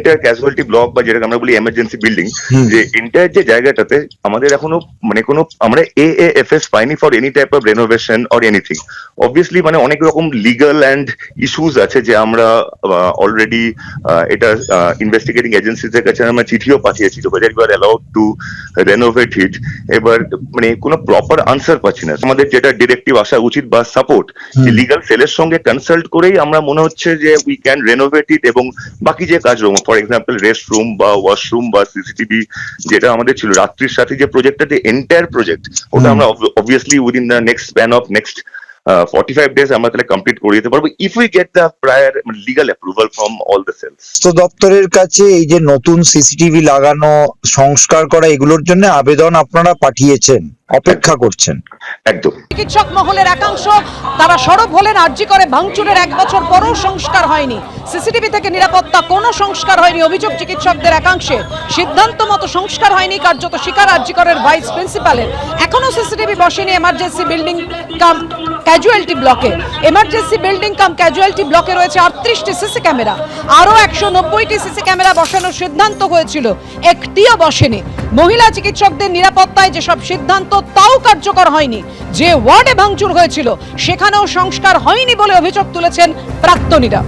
Entire casualty block বা যেটাকে আমরা বলি এমার্জেন্সি বিল্ডিং যে এন্টায়ার যে জায়গাটাতে আমাদের এখনও মানে কোনো আমরা এ এফ এস পাইনি for any type of renovation or anything obviously মানে অনেক রকম লিগাল অ্যান্ড ইস্যুস আছে যে আমরা অলরেডি এটা ইনভেস্টিগেটিং এজেন্সিদের কাছে আমরা চিঠিও পাঠিয়েছি whether you are allowed to renovate it. এবার মানে কোনো প্রপার আনসার পাচ্ছি না। আমাদের যেটা ডিরেক্টিভ আসা উচিত বা সাপোর্ট যে লিগাল সেলের সঙ্গে কনসাল্ট করেই আমরা মনে হচ্ছে যে উই ক্যান রেনোভেট ইট এবং বাকি যে কাজগুলো ফর এক্সাম্পল রেস্ট রুম বা ওয়াশরুম বা সিসিটিভি যেটা আমাদের ছিল রাত্রির সাথে যে প্রজেক্টটা যে এন্টায়ার প্রজেক্ট ওটা আমরা obviously within the next span of next forty five days আমরা তাহলে কমপ্লিট করে দিতে পারব if we get the prior legal approval from all the sales স্বাস্থ্য দপ্তরের কাছে এই যে নতুন সিসিটিভি লাগানো সংস্কার করা এগুলোর জন্য আবেদন আপনারা পাঠিয়েছেন অপেক্ষা করছেন। একদম। চিকিৎসক মহলের একাংশ তারা সরব হলেন আর্জি করে ভাঙচুরের এক বছর পরও সংস্কার হয়নি। সিসিটিভি থেকে নিরাপত্তা কোনো সংস্কার হয়নি অভিযোগ চিকিৎসকদের একাংশে। সিদ্ধান্ত মতো সংস্কার হয়নি কার্যত শিকার আর্জিকরের ভাইস প্রিন্সিপালের। এখনও সিসিটিভি বসেনি এমার্জেন্সি বিল্ডিং কাম ক্যাজুয়ালিটি ব্লকে এমার্জেন্সি বিল্ডিং কাম ক্যাজুয়ালিটি ব্লকে রয়েছে আটত্রিশটি সিসি ক্যামেরা আরও একশো নব্বইটি সিসি ক্যামেরা বসানোর সিদ্ধান্ত হয়েছিল। একটিও বসেনি। মহিলা চিকিৎসকদের নিরাপত্তায় যেসব সিদ্ধান্ত, তাও কার্যকর হয়নি। যে ওয়ার্ডে ভাঙচুর হয়েছিল, সেখানেও সংস্কার হয়নি বলে অভিযোগ তুলেছেন প্রাক্তনীরা।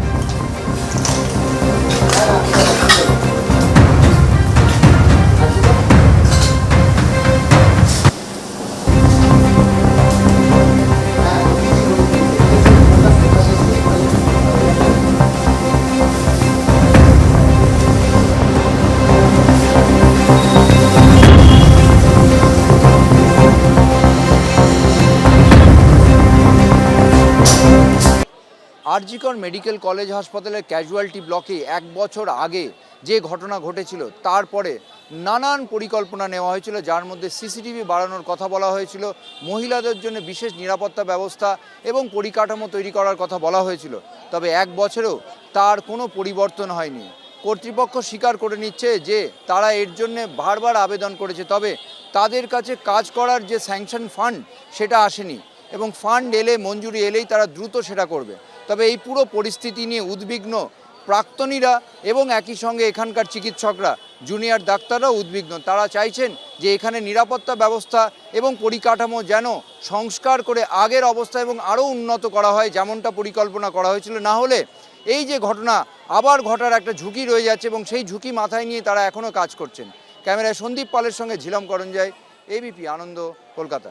আরজিকর মেডিকেল কলেজ হাসপাতালের ক্যাজুয়ালিটি ব্লকে এক বছর আগে যে ঘটনা ঘটেছিল, তারপরে নানান পরিকল্পনা নেওয়া হয়েছিল, যার মধ্যে সিসিটিভি বাড়ানোর কথা বলা হয়েছিল, মহিলাদের জন্য বিশেষ নিরাপত্তা ব্যবস্থা এবং পরিকাঠামো তৈরি করার কথা বলা হয়েছিল। তবে এক বছরেও তার কোনো পরিবর্তন হয়নি। কর্তৃপক্ষ স্বীকার করে নিচ্ছে যে তারা এর জন্য বারবার আবেদন করেছে, তবে তাদের কাছে কাজ করার যে স্যাংশন ফান্ড সেটা আসেনি। এবং ফান্ড এলে, মঞ্জুরি এলেই তারা দ্রুত সেটা করবে। তবে এই পুরো পরিস্থিতি নিয়ে উদ্বিগ্ন প্রাক্তনীরা এবং একই সঙ্গে এখানকার চিকিৎসকরা জুনিয়র ডাক্তাররাও উদ্বিগ্ন। তারা চাইছেন যে এখানে নিরাপত্তা ব্যবস্থা এবং পরিকাঠামো যেন সংস্কার করে আগের অবস্থা এবং আরও উন্নত করা হয়, যেমনটা পরিকল্পনা করা হয়েছিল। না হলে এই যে ঘটনা আবার ঘটার একটা ঝুঁকি রয়ে যাচ্ছে এবং সেই ঝুঁকি মাথায় নিয়ে তারা এখনও কাজ করছেন। ক্যামেরায় সন্দীপ পালের সঙ্গে ঝিলম করঞ্জাই এবিপি আনন্দ, কলকাতা।